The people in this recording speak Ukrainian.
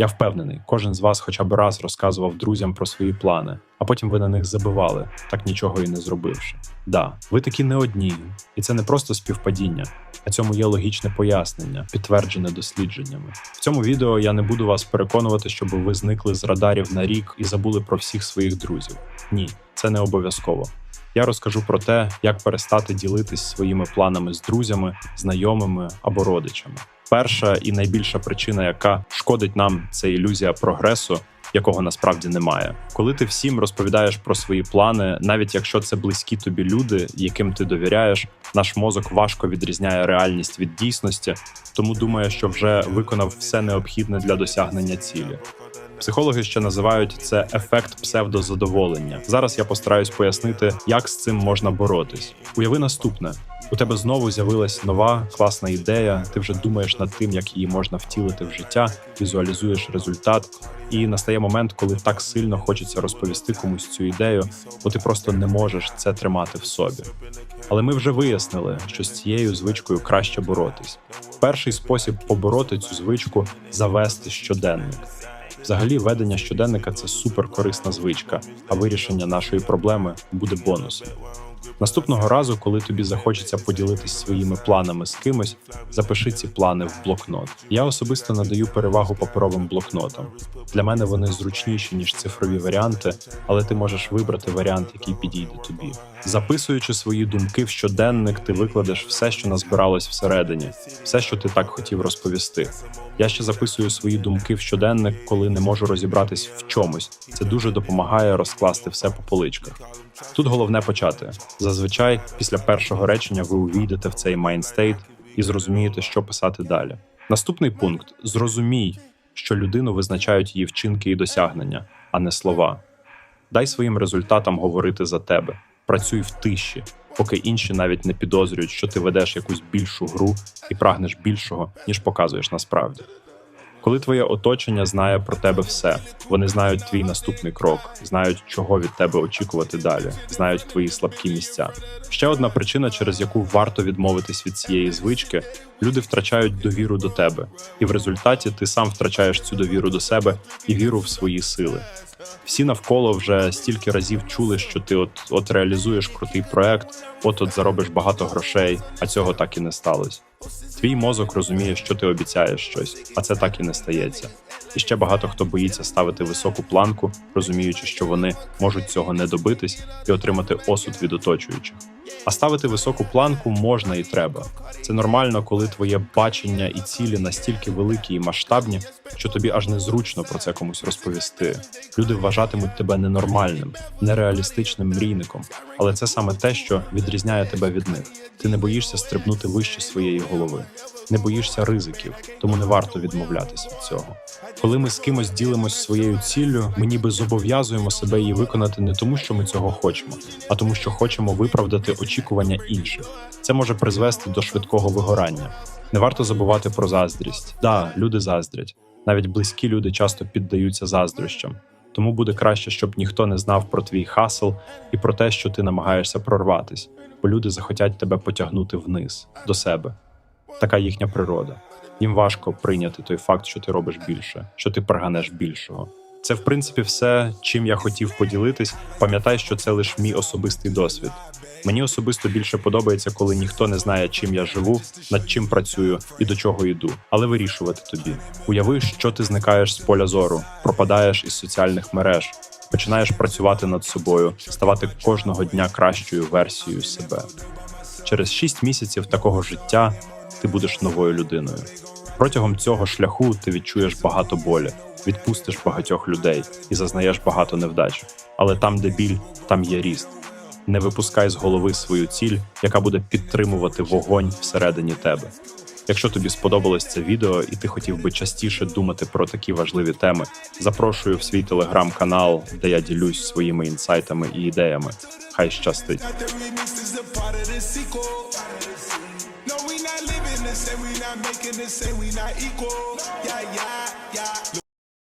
Я впевнений, кожен з вас хоча б раз розказував друзям про свої плани, а потім ви на них забивали, так нічого і не зробивши. Да, ви такі не одні, і це не просто співпадіння, а цьому є логічне пояснення, підтверджене дослідженнями. В цьому відео я не буду вас переконувати, щоб ви зникли з радарів на рік і забули про всіх своїх друзів. Ні, це не обов'язково. Я розкажу про те, як перестати ділитись своїми планами з друзями, знайомими або родичами. Перша і найбільша причина, яка шкодить нам, це ілюзія прогресу, якого насправді немає. Коли ти всім розповідаєш про свої плани, навіть якщо це близькі тобі люди, яким ти довіряєш, наш мозок важко відрізняє реальність від дійсності, тому думає, що вже виконав все необхідне для досягнення цілі. Психологи ще називають це ефект псевдозадоволення. Зараз я постараюсь пояснити, як з цим можна боротись. Уяви наступне: у тебе знову з'явилась нова класна ідея. Ти вже думаєш над тим, як її можна втілити в життя, візуалізуєш результат, і настає момент, коли так сильно хочеться розповісти комусь цю ідею, бо ти просто не можеш це тримати в собі. Але ми вже вияснили, що з цією звичкою краще боротись. Перший спосіб побороти цю звичку завести щоденник. Взагалі, ведення щоденника це супер корисна звичка, а вирішення нашої проблеми буде бонусом. Наступного разу, коли тобі захочеться поділитись своїми планами з кимось, запиши ці плани в блокнот. Я особисто надаю перевагу паперовим блокнотам. Для мене вони зручніші ніж цифрові варіанти, але ти можеш вибрати варіант, який підійде тобі. Записуючи свої думки в щоденник, ти викладеш все, що назбиралось всередині, все, що ти так хотів розповісти. Я ще записую свої думки в щоденник, коли не можу розібратись в чомусь. Це дуже допомагає розкласти все по поличках. Тут головне почати. Зазвичай, після першого речення, ви увійдете в цей майндстейт і зрозумієте, що писати далі. Наступний пункт: зрозумій, що людину визначають її вчинки і досягнення, а не слова. Дай своїм результатам говорити за тебе. Працюй в тиші, поки інші навіть не підозрюють, що ти ведеш якусь більшу гру і прагнеш більшого, ніж показуєш насправді. Коли твоє оточення знає про тебе все, вони знають твій наступний крок, знають, чого від тебе очікувати далі, знають твої слабкі місця. Ще одна причина, через яку варто відмовитись від цієї звички, люди втрачають довіру до тебе, і в результаті ти сам втрачаєш цю довіру до себе і віру в свої сили. Всі навколо вже стільки разів чули, що ти от от реалізуєш крутий проект, от от заробиш багато грошей, а цього так і не сталося. Твій мозок розуміє, що ти обіцяєш щось, а це так і не стається. І ще багато хто боїться ставити високу планку, розуміючи, що вони можуть цього не добитись і отримати осуд від оточуючих. А ставити високу планку можна і треба. Це нормально, коли твоє бачення і цілі настільки великі і масштабні, що тобі аж незручно про це комусь розповісти. Люди вважатимуть тебе ненормальним, нереалістичним мрійником, але це саме те, що відрізняє тебе від них. Ти не боїшся стрибнути вище своєї голови, не боїшся ризиків, тому не варто відмовлятися від цього. Коли ми з кимось ділимось своєю ціллю, ми ніби зобов'язуємо себе її виконати не тому, що ми цього хочемо, а тому, що хочемо виправдати очікування інших. Це може призвести до швидкого вигорання. Не варто забувати про заздрість. Да, люди заздрять. Навіть близькі люди часто піддаються заздрощам. Тому буде краще, щоб ніхто не знав про твій хасл і про те, що ти намагаєшся прорватись, бо люди захотять тебе потягнути вниз до себе. Така їхня природа. Їм важко прийняти той факт, що ти робиш більше, що ти приганеш більшого. Це, в принципі, все, чим я хотів поділитись. Пам'ятай, що це лише мій особистий досвід. Мені особисто більше подобається, коли ніхто не знає, чим я живу, над чим працюю і до чого йду, але вирішувати тобі. Уяви, що ти зникаєш з поля зору, пропадаєш із соціальних мереж, починаєш працювати над собою, ставати кожного дня кращою версією себе. Через шість місяців такого життя ти будеш новою людиною. Протягом цього шляху ти відчуєш багато болі, відпустиш багатьох людей і зазнаєш багато невдач. Але там, де біль, там є ріст. Не випускай з голови свою ціль, яка буде підтримувати вогонь всередині тебе. Якщо тобі сподобалось це відео і ти хотів би частіше думати про такі важливі теми, запрошую в свій телеграм-канал, де я ділюсь своїми інсайтами і ідеями. Хай щастить! A part of the sequel. No, we not living the same, we not making the same, we not equal. Yeah, yeah, yeah.